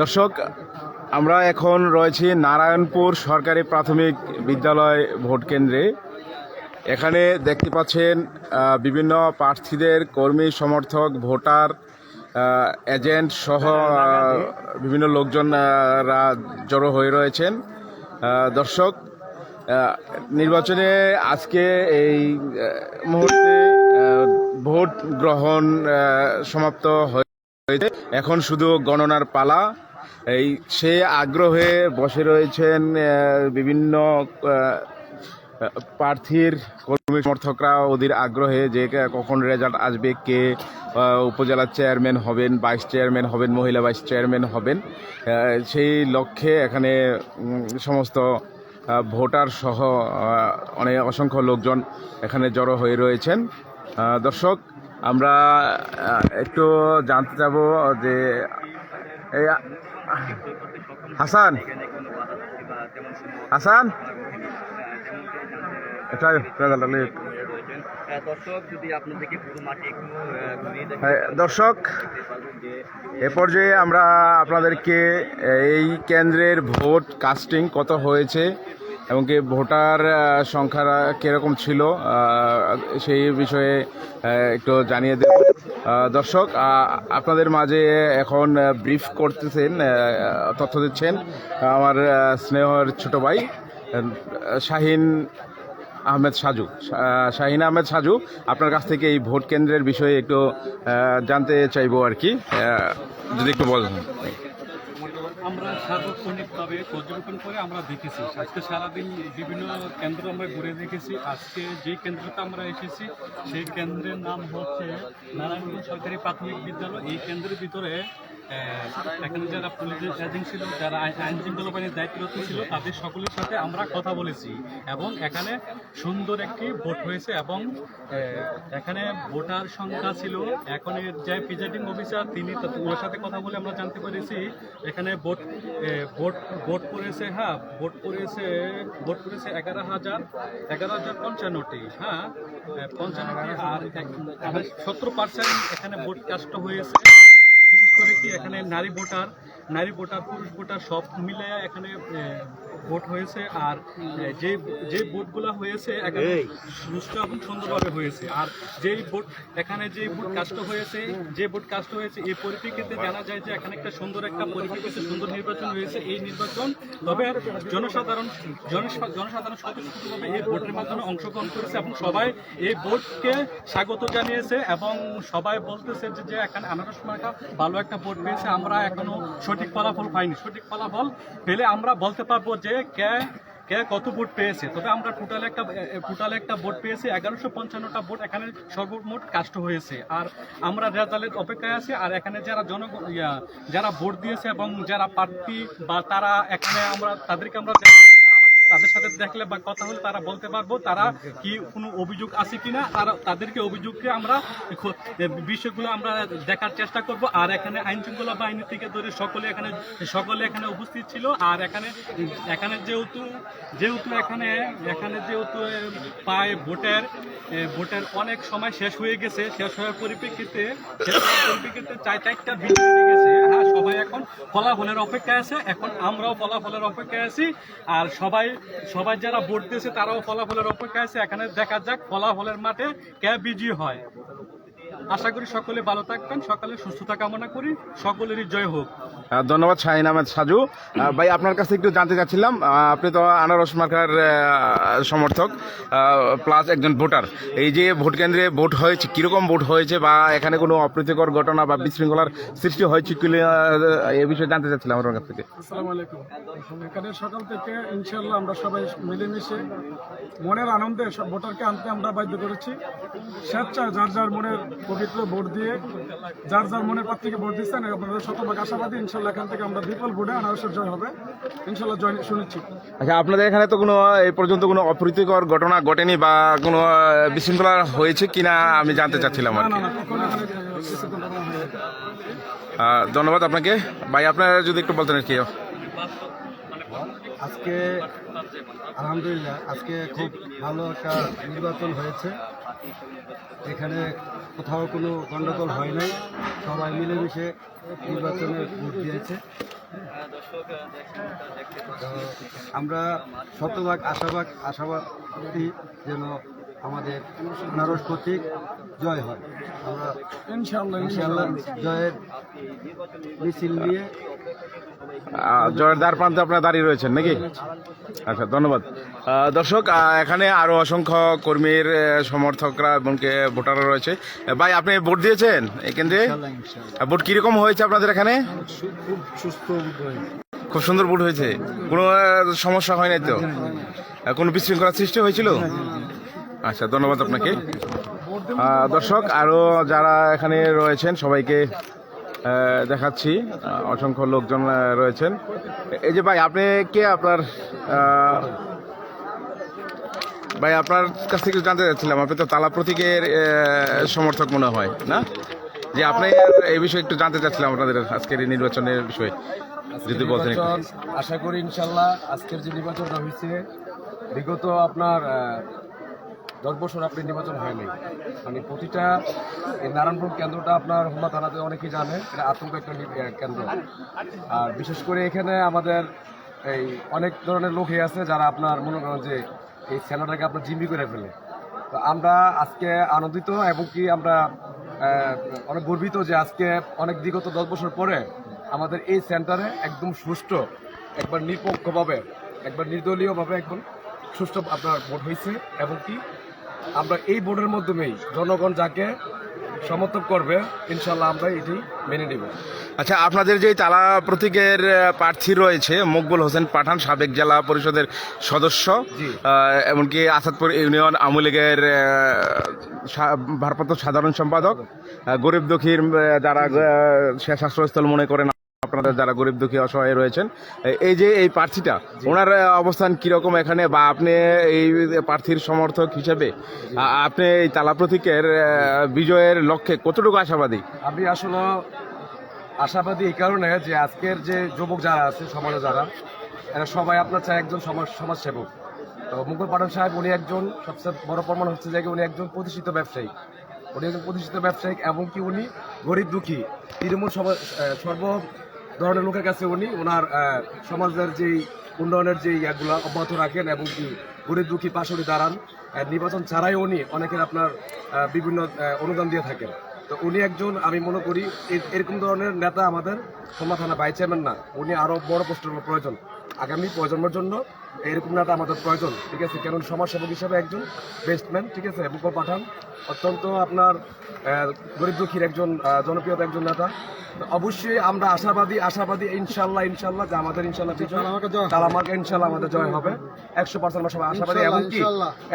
দর্শক, আমরা এখন রয়েছি নারায়ণপুর সরকারি প্রাথমিক বিদ্যালয় ভোট কেন্দ্রে। এখানে দেখতে পাচ্ছেন বিভিন্ন প্রার্থীদের কর্মী, সমর্থক, ভোটার এজেন্ট সহ বিভিন্ন লোকজনরা জড়ো হয়ে রয়েছেন। দর্শক নির্বাচনে আজকে এই মুহূর্তে ভোট গ্রহণ সমাপ্ত সমাপ্ত এখন শুধু গণনার পালা। এই সে আগ্রহে বসে রয়েছেন বিভিন্ন প্রার্থীর কর্মী সমর্থকরা ওদের আগ্রহে যে কখন রেজাল্ট আসবে, কে উপজেলা চেয়ারম্যান হবেন ভাইস চেয়ারম্যান হবেন, মহিলা ভাইস চেয়ারম্যান হবেন। সেই লক্ষ্যে এখানে সমস্ত ভোটার সহ অনেক অসংখ্য লোকজন এখানে জড়ো হয়ে রয়েছেন। দর্শক আমরা একটু জানতে যাব যে এই হাসান হাসান। দর্শক হ্যাঁ, দর্শক দেখতে পারবেন যে এ পর্যায়ে আমরা আপনাদেরকে এই কেন্দ্রের ভোট কাস্টিং কত হয়েছে এবং কি ভোটার সংখ্যা কীরকম ছিল সেই বিষয়ে একটু জানিয়ে দেব। দর্শক আপনাদের মাঝে এখন ব্রিফ করতেছেন তথ্য দিচ্ছেন, আমার স্নেহর ছোট ভাই শাহিন আহমেদ সাজু। শাহিন আহমেদ সাজু, আপনার কাছ থেকে এই ভোট কেন্দ্রের বিষয়ে একটু জানতে চাইব আর কি। যদি একটু বলেন। আমরা সার্বক্ষণিকভাবে পর্যবেক্ষণ করে আমরা দেখেছি। আজকে সারাদিন বিভিন্ন কেন্দ্র আমরা ঘুরে দেখেছি। আজকে যে কেন্দ্রটা আমরা এসেছি, সেই কেন্দ্রের নাম হচ্ছে নারায়ণগঞ্জ সরকারি প্রাথমিক বিদ্যালয়। এই কেন্দ্রের ভিতরে এখানে যারা পুলিশ এজেন্ট ছিল, যারা আইন শৃঙ্খলা বাহিনীর দায়িত্বরত ছিল, তাদের সকলের সাথে আমরা কথা বলেছি এবং এখানে সুন্দর একটি ভোট হয়েছে এবং এখানে ভোটার সংখ্যা ছিল। এখন যে প্রিজাইডিং অফিসার, তিনি ওর সাথে কথা বলে আমরা জানতে পেরেছি। এখানে ভোট এ, ভোট ভোট পড়েছে হ্যাঁ ভোট পড়েছে ভোট পড়েছে এগারো হাজার এগারো হাজার পঞ্চান্নটি হ্যাঁ পঞ্চান্নটি আর সত্তর পার্সেন্ট এখানে ভোট কাস্ট হয়েছে। বিশেষ করে কি এখানে নারী ভোটার নারী ভোটার পুরুষ ভোটার সব মিলে এখানে ভোট হয়েছে আর যে যে ভোটগুলো হয়েছে এখানে সুষ্ঠু এবং সুন্দরভাবে হয়েছে। আর যেই ভোট এখানে যে ভোট কাস্ট হয়েছে যে ভোট কাস্ট হয়েছে এই পরিপ্রেক্ষিতে জানা যায় যে এখানে একটা সুন্দর একটা পরিপ্রেক্ষিতে সুন্দর নির্বাচন হয়েছে এই নির্বাচন। তবে জনসাধারণ জনসাধারণ স্বতঃস্ফূর্তভাবে এই ভোটের মাধ্যমে অংশগ্রহণ করেছে এবং সবাই এই ভোটকে স্বাগত জানিয়েছে এবং সবাই বলতেছে যে যে এখানে আনারস মার্কা ভালো একটা ভোট পেয়েছে আমরা এখনও সঠিক ফলাফল পাইনি। সঠিক ফলাফল পেলে আমরা বলতে পারব যে কে কে কত ভোট পেয়েছে? তবে আমরা টোটাল একটা টোটাল একটা ভোট পেয়েছি, এগারোশো পঞ্চান্নটা ভোট এখানে সর্বমোট কাস্ট হয়েছে। আর আমরা রেজাল্টের অপেক্ষায় আছি, আর এখানে যারা জনগণ যারা ভোট দিয়েছে এবং যারা প্রার্থী বা তারা এখানে আমরা, তাদেরকে আমরা দেখতে পাই না, আবার তাদের সাথে দেখলে বা কথা হলে তারা বলতে পারব, তারা কি কোনো অভিযোগ আছে কিনা, তারা, তাদেরকে অভিযোগকে আমরা বিষয়গুলো আমরা দেখার চেষ্টা করব। আর এখানে আইন শৃঙ্খলা বাহিনী থেকে ধরে সকলে এখানে সকলে এখানে উপস্থিত ছিল। আর এখানে এখানে যেহেতু যেহেতু এখানে এখানে যেহেতু পায় ভোটের ভোটের অনেক সময় শেষ হয়ে গেছে। শেষ হওয়ার পরিপ্রেক্ষিতে, শেষ হওয়ার পরিপ্রেক্ষিতে চার চারটা হয়ে গেছে সবাই এখন ফলাফলের অপেক্ষায় আছে, এখন আমরাও ফলাফলের অপেক্ষায় আছি, আর সবাই সবাই যারা ভোট দিয়েছে তারাও ফলাফলের অপেক্ষায় আছে। এখানে দেখা যাক ফলাফলের মাঠে কে বিজয়ী হয়। আশা করি সকলে ভালো থাকবেন, সকালে সুস্থতা কামনা করি, সকলেরই জয় হোক। ধন্যবাদ শাহিন আহমেদ সাজু। ভাই, আপনার কাছে একটু জানতে চাচ্ছিলাম আপনি তো আনারস মার্কার সমর্থক প্লাস একজন ভোটার। এই যে ভোট কেন্দ্রে ভোট হয়েছে, কীরকম ভোট হয়েছে বা এখানে কোনো অপ্রীতিকর ঘটনা বা বিশৃঙ্খলার সৃষ্টি হয়েছে কি এ বিষয়ে জানতে চাচ্ছিলাম আপনার কাছ থেকে। আসসালামু আলাইকুম। এখানে সকাল থেকে ইনশাল্লাহ আমরা সবাই মিলেমিশে মনের আনন্দে ভোটারকে আনতে আমরা বাধ্য করেছি। স্বেচ্ছায় যার যার মনের পবিত্র ভোট দিয়ে, যার যার মনের প্রার্থীকে ভোট দিচ্ছেন, আপনাদের শতভাগ আশাবাদী এখান থেকে আমরা বিপুল ভোটে আনারসের জয় হবে। ইনশাল্লাহ জয় শুনেছি। আচ্ছা আপনাদের এখানে তো কোনো এই পর্যন্ত কোনো অপ্রীতিকর ঘটনা ঘটেনি বা কোনো বিশৃঙ্খলা হয়েছে কিনা আমি জানতে চাচ্ছিলাম আর ধন্যবাদ আপনাকে। ভাই আপনারা যদি একটু বলতেন আর কি। আজকে আলহামদুলিল্লাহ, আজকে খুব ভালো একটা নির্বাচন হয়েছে। এখানে কোথাও কোনো গণ্ডগোল হয় নাই। সবাই মিলেমিশে নির্বাচনে ভোট দিয়েছে। আমরা শতভাগ আশাবাদ আশাবাদী যেন আমাদের আনারস প্রতীক জয় হয়। আমরা ইনশাআল্লাহ ইনশাআল্লাহ জয়ের মিছিল নিয়ে জয়ের দ্বার প্রান্তে আপনারা দাঁড়িয়ে রয়েছেন নাকি? আচ্ছা ধন্যবাদ। দর্শক এখানে আরও অসংখ্য কর্মীর সমর্থকরা এবং কে- ভোটাররা রয়েছে। ভাই আপনি ভোট দিয়েছেন এই কেন্দ্রে? ভোট কীরকম হয়েছে আপনাদের এখানে? খুব সুস্থ খুব সুন্দর ভোট হয়েছে। কোনো সমস্যা হয় নাই তো? কোনো বিশৃঙ্খলার সৃষ্টি হয়েছিল? আচ্ছা ধন্যবাদ আপনাকে। দর্শক, আরও যারা এখানে রয়েছেন, সবাইকে দেখাচ্ছি। অসংখ্য লোকজন রয়েছেন। এই যে ভাই, আপনি কে আপনার ভাই, আপনার কাছ থেকে জানতে চাচ্ছিলাম, আপনি তো তালা প্রতীকের সমর্থক মনে হয়, না? যে আপনি এই বিষয়ে একটু জানতে চাচ্ছিলাম আপনাদের আজকের এই নির্বাচনের বিষয়ে, যদি বলতেন আশা করি ইনশাল্লাহ আজকের যে নির্বাচনটা হয়েছে, বিগত আপনার দশ বছর আপনি নির্বাচন হয়নি। মানে প্রতিটা এই নারায়ণপুর কেন্দ্রটা আপনার হোমা থানাতে অনেকেই জানে, এটা আতঙ্ক একটা কেন্দ্র। আর বিশেষ করে এখানে আমাদের এই অনেক ধরনের লোকই আছে যারা আপনার মনে করেন যে এই সেনাটাকে আপনার জিম্মি করে ফেলে। তো আমরা আজকে আনন্দিত এবং কি আমরা অনেক গর্বিত যে আজকে অনেক বিগত দশ বছর পরে আমাদের এই সেন্টারে একদম সুষ্ঠু, একবার নিরপেক্ষভাবে, একবার নির্দলীয়ভাবে একদম সুষ্ঠু আপনার ভোট হয়েছে এবং কি আমরা এই বোর্ডের মাধ্যমেই জনগণ যাকে সমর্থন করবে ইনশাল্লাহ আমরা এটি মেনে নেব। আচ্ছা আপনাদের যে তালা প্রতীকের প্রার্থী রয়েছে মকবুল হোসেন পাঠান সাবেক জেলা পরিষদের সদস্য এমনকি আসাদপুর ইউনিয়ন আওয়ামী লীগের ভারপ্রাপ্ত সাধারণ সম্পাদক গরিব দুঃখীর যারা শেষ আশ্রয়স্থল মনে করেন আপনাদের যারা গরিব দুঃখী, অসহায় রয়েছেন, এই যে এই প্রার্থীটা, ওনার অবস্থান কীরকম এখানে? বা আপনি এই প্রার্থীর সমর্থক হিসেবে আপনি এই তালা প্রতীকের বিজয়ের লক্ষ্যে কতটুকু আশাবাদী? আমি আসলে আশাবাদী এই কারণে যে আজকের যে যুবক যারা আছে সমাজে যারা, এরা সবাই আপনার চায় একজন সমাজ, সমাজসেবক। তো মুকুল পাঠক সাহেব, উনি একজন সবচেয়ে বড় প্রমাণ হচ্ছে যে উনি একজন প্রতিষ্ঠিত ব্যবসায়ী। উনি একজন প্রতিষ্ঠিত ব্যবসায়ী এবং কি উনি গরিব দুঃখী। তৃণমূল সর্ব ধরনের লোকের কাছে উনি ওনার সমাজের যেই উন্নয়নের যে ইয়াগুলো অব্যাহত রাখেন এবং কি গরিব দুঃখী পাশে দাঁড়ান নির্বাচন ছাড়াই উনি অনেকের আপনার বিভিন্ন অনুদান দিয়ে থাকেন। তো উনি একজন আমি মনে করি এরকম ধরনের নেতা আমাদের সোমা থানা ভাই চেয়ারম্যান না। উনি আরও বড় পোস্টের প্রয়োজন। আগামী প্রজন্মের জন্য এরকম নেতা আমাদের প্রয়োজন ঠিক আছে? কেন সমাজসেবক হিসাবে একজন বেস্টম্যান ঠিক আছে? মুকুল পাঠান অত্যন্ত আপনার গরিব দুঃখীর একজন জনপ্রিয়তা একজন নেতা। অবশ্যই আমরা আশাবাদী আশাবাদী ইনশাল্লাহ ইনশাল্লাহ যে আমাদের ইনশাল্লাহ বিজয় ইনশাল্লাহ আমাদের জয় হবে। একশো পার্সেন্ট আমরা সবাই আশাবাদী এমনকি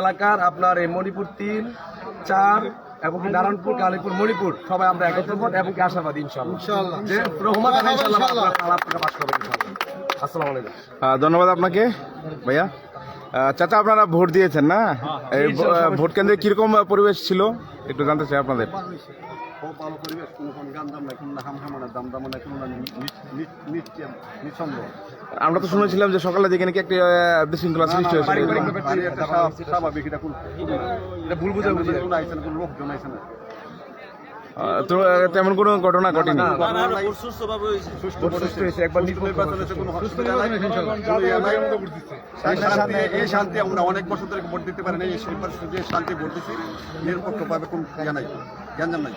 এলাকার আপনার এই মণিপুর তিন চার এবং কি নারায়ণপুর কালীপুর মণিপুর সবাই আমরা একত্রবোধ এবং কি আশাবাদী ইনশাআল্লাহ। যে রহমান ইনশাল্লাহ আপনার পাশ করবে ইনশাল্লাহ আসসালামু আলাইকুম। ধন্যবাদ আপনাকে। ভাইয়া? চাচা আপনারা ভোট দিয়েছেন না এই ভোট কেন্দ্রে কীরকম পরিবেশ ছিল একটু জানতে চাই আপনাদের আমরা তো শুনেছিলাম যে সকালে দিকে নাকি একটা বিশৃঙ্খলা সৃষ্টি হয়েছিল তো তেমন কোনো ঘটনা ঘটেনি। এই শান্তি আমরা অনেক বছর ধরে ভোট দিতে পারি না এই যে শান্তি ভোট দিচ্ছি নিরপেক্ষভাবে কোনো ইয়ে নাই গ্যাঞ্জাম নাই।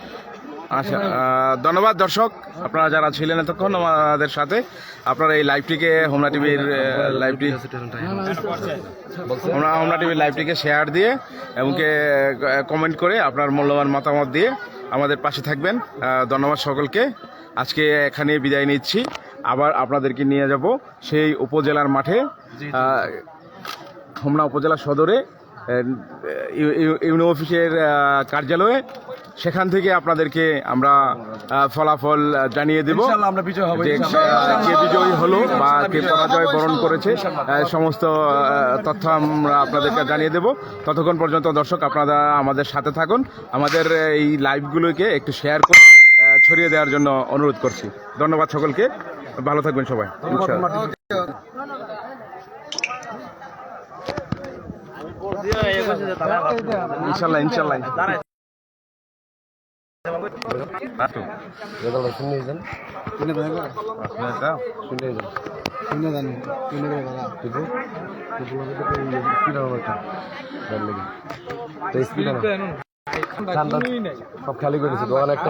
আচ্ছা ধন্যবাদ দর্শক। আপনারা যারা ছিলেন এতক্ষণ আমাদের সাথে আপনারা এই লাইভটিকে হোমনা টিভির লাইভটি হোমনা হোমনা টিভির লাইভটিকে শেয়ার দিয়ে এবং কমেন্ট করে আপনার মূল্যবান মতামত দিয়ে আমাদের পাশে থাকবেন। ধন্যবাদ সকলকে। আজকে এখানে বিদায় নিচ্ছি। আবার আপনাদেরকে নিয়ে যাব সেই উপজেলার মাঠে। হোমনা উপজেলা সদরে। ইউনো অফিসের কার্যালয়ে সেখান থেকে আপনাদেরকে আমরা ফলাফল জানিয়ে দেব। যে কে বিজয়ী হলো বা কে পরাজয় বরণ করেছে সমস্ত তথ্য আমরা আপনাদেরকে জানিয়ে দেব। ততক্ষণ পর্যন্ত দর্শক আপনারা আমাদের সাথে থাকুন। আমাদের এই লাইভগুলোকে একটু শেয়ার করে ছড়িয়ে দেওয়ার জন্য অনুরোধ করছি। ধন্যবাদ সকলকে। ভালো থাকবেন সবাই ইনশাআল্লাহ। ইনশাল্লাহ ইনশাল্লাহ রেজাল্ট শুনে যান শুনে যান শুনে যান শুনে যান টিপু টিপু স্পিড হবে একটা ভালো লাগে তো স্পিড ঠান্ডা সব খালি করে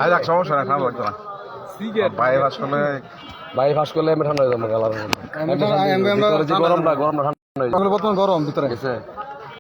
একটা সমস্যা না লাগতো না বাইরে আসলে বাইরে ফাঁস করলে আমি ঠান্ডা হয়ে যাব গরমটা গরমটা ঠান্ডা হয়ে যাবে। বর্তমান গরম ভিতরে। গেছে।